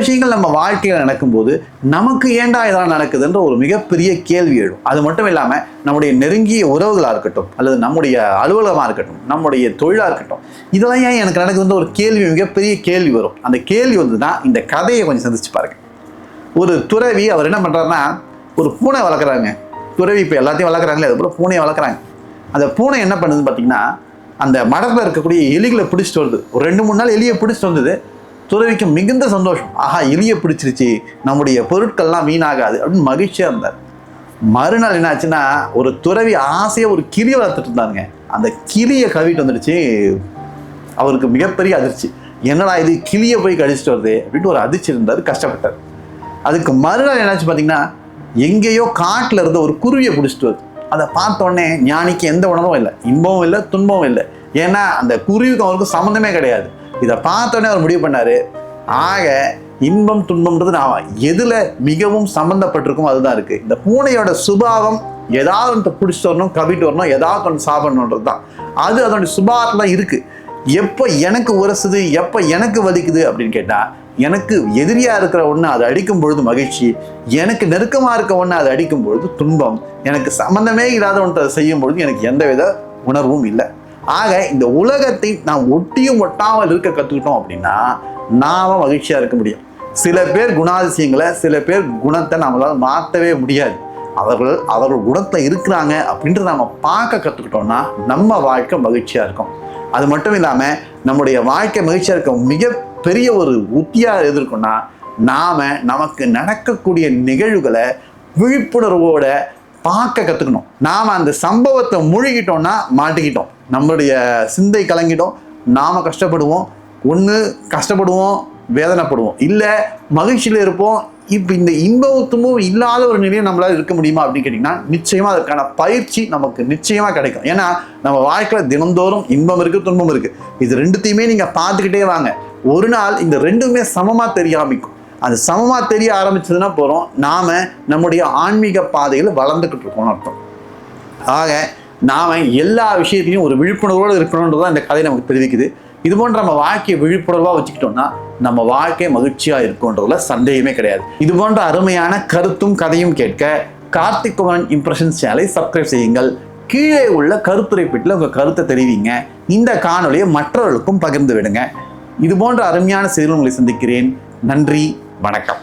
விஷயங்கள் நம்ம வாழ்க்கையில் நடக்கும்போது நமக்கு ஏண்டா இதெல்லாம் நடக்குதுன்ற ஒரு மிகப்பெரிய கேள்வி எழும். அது மட்டும் இல்லாமல் நம்முடைய நெருங்கிய உறவுகளாக இருக்கட்டும் அல்லது நம்முடைய அலுவலகமாக இருக்கட்டும் நம்முடைய தொழிலாக இருக்கட்டும் இதெல்லாம் ஏன் எனக்கு நடக்குதுன்ற ஒரு கேள்வி மிகப்பெரிய கேள்வி வரும். அந்த கேள்வி வந்து தான் இந்த கதையை கொஞ்சம் சந்திச்சு பாருங்க. ஒரு துறவி அவர் என்ன பண்ணுறாருன்னா ஒரு பூனை வளர்க்குறாங்க. துறவி இப்போ எல்லாத்தையும் வளர்க்குறாங்களே அதுபோல் பூனையை வளர்க்குறாங்க. அந்த பூனை என்ன பண்ணுதுன்னு பார்த்தீங்கன்னா அந்த மடத்தில் இருக்கக்கூடிய எலிகளை பிடிச்சிட்டு வருது. ஒரு ரெண்டு மூணு நாள் எலியை பிடிச்சிட்டு வந்தது. துறவிக்கு மிகுந்த சந்தோஷம். ஆஹா எலியை பிடிச்சிருச்சு. நம்முடைய பொருட்கள்லாம் வீணாகாது. அப்படின்னு மகிழ்ச்சியாக இருந்தார். மறுநாள் என்னாச்சுன்னா ஒரு துறவி ஆசையாக ஒரு கிளி வளர்த்துட்டு இருந்தாருங்க. அந்த கிளியை கவிட்டு வந்துடுச்சு. அவருக்கு மிகப்பெரிய அதிர்ச்சி. என்னடா இது கிளியை போய் கடிச்சிட்டு வருது? அப்படின்ட்டு ஒரு அதிர்ச்சி இருந்தார் கஷ்டப்பட்டார். அதுக்கு மறுநாள் என்னாச்சு பார்த்தீங்கன்னா எங்கேயோ காட்டில் இருந்த ஒரு குருவியை பிடிச்சிட்டு வருது. அதை பார்த்தோடனே ஞானிக்கு எந்த உணர்வும் இல்லை. இன்பமும் இல்லை துன்பமும் இல்லை. ஏன்னா அந்த குருவிக்கும் அவருக்கு சம்மந்தமே கிடையாது. இதை பார்த்தோன்னே அவர் முடிவு பண்ணார். ஆக இன்பம் துன்பம்ன்றது நான் எதில் மிகவும் சம்மந்தப்பட்டிருக்கும் அதுதான் இருக்குது இந்த பூனையோட சுபாவம் ஏதாவது ஒன்று பிடிச்சிட்டு வரணும் கவிட்டு வரணும் ஏதாவது ஒன்று சாப்பிடணுன்றது தான். அது அதனுடைய சுபாவத்தில் இருக்குது எப்போ எனக்கு உரசுது எப்போ எனக்கு வலிக்குது அப்படின்னு கேட்டால் எனக்கு எதிரியாக இருக்கிற ஒன்று அதை அடிக்கும் பொழுது மகிழ்ச்சி எனக்கு நெருக்கமாக இருக்க ஒன்று அதை அடிக்கும் பொழுது துன்பம் எனக்கு சம்மந்தமே இல்லாத ஒன்று அதை செய்யும் பொழுது எனக்கு எந்தவித உணர்வும் இல்லை. ஆக இந்த உலகத்தை நாம் ஒட்டியும் ஒட்டாமல் இருக்க கற்றுக்கிட்டோம் அப்படின்னா நாம மகிழ்ச்சியாக இருக்க முடியும். சில பேர் குணாதிசயங்களை சில பேர் குணத்தை நம்மளால் மாற்றவே முடியாது. அவர்கள் அவர்கள் குணத்தில் இருக்கிறாங்க அப்படின்றத நம்ம பார்க்க கற்றுக்கிட்டோம்னா நம்ம வாழ்க்கை மகிழ்ச்சியாக இருக்கும். அது மட்டும் இல்லாமல் நம்முடைய வாழ்க்கை மகிழ்ச்சியாக இருக்க மிகப்பெரிய ஒரு உத்தியாக எது நாம் நமக்கு நடக்கக்கூடிய நிகழ்வுகளை விழிப்புணர்வோட பார்க்க கற்றுக்கணும் நாம் அந்த சம்பவத்தை மூழ்கிட்டோம்னா மாட்டிக்கிட்டோம். நம்மளுடைய சிந்தை கலங்கிடும் நாம் கஷ்டப்படுவோம் ஒன்று கஷ்டப்படுவோம் வேதனைப்படுவோம். இல்லை மகிழ்ச்சியில் இருப்போம் இப்போ இந்த இன்பத்துமும் இல்லாத ஒரு நிலையை நம்மளால் இருக்க முடியுமா அப்படின்னு கேட்டிங்கன்னா நிச்சயமாக அதற்கான பயிற்சி நமக்கு நிச்சயமாக கிடைக்கும். ஏன்னா நம்ம வாழ்க்கையில் தினந்தோறும் இன்பம் இருக்குது துன்பம் இருக்குது இது ரெண்டுத்தையுமே நீங்கள் பார்த்துக்கிட்டே வாங்க. ஒரு நாள் இந்த ரெண்டுமே சமமாக தெரிய ஆரம்பிக்கும் அது சமமாக தெரிய ஆரம்பிச்சதுன்னா போகிறோம் நாம் நம்முடைய ஆன்மீக பாதையில் வளர்ந்துக்கிட்டு இருக்கோம்னு அர்த்தம். ஆக நாம் எல்லா விஷயத்துலையும் ஒரு விழிப்புணர்வோடு இருக்கணுன்றது தான் இந்த கதை நமக்கு தெரிவிக்குது. இது போன்ற நம்ம வாழ்க்கையை விழிப்புணர்வாக வச்சுக்கிட்டோம்னா நம்ம வாழ்க்கை மகிழ்ச்சியாக இருக்கும்ன்றதுல சந்தேகமே கிடையாது. இது போன்ற அருமையான கருத்தும் கதையும் கேட்க கார்த்திக் குமரன் இம்ப்ரெஷன்ஸ் சேனலை சப்ஸ்கிரைப் செய்யுங்கள். கீழே உள்ள கருத்துரைப்பீட்டில் உங்கள் கருத்தை தெரிவிங்க. இந்த காணொலியை மற்றவர்களுக்கும் பகிர்ந்து விடுங்க. இது போன்ற அருமையான செய்திகள் உங்களை சந்திக்கிறேன். நன்றி வணக்கம்.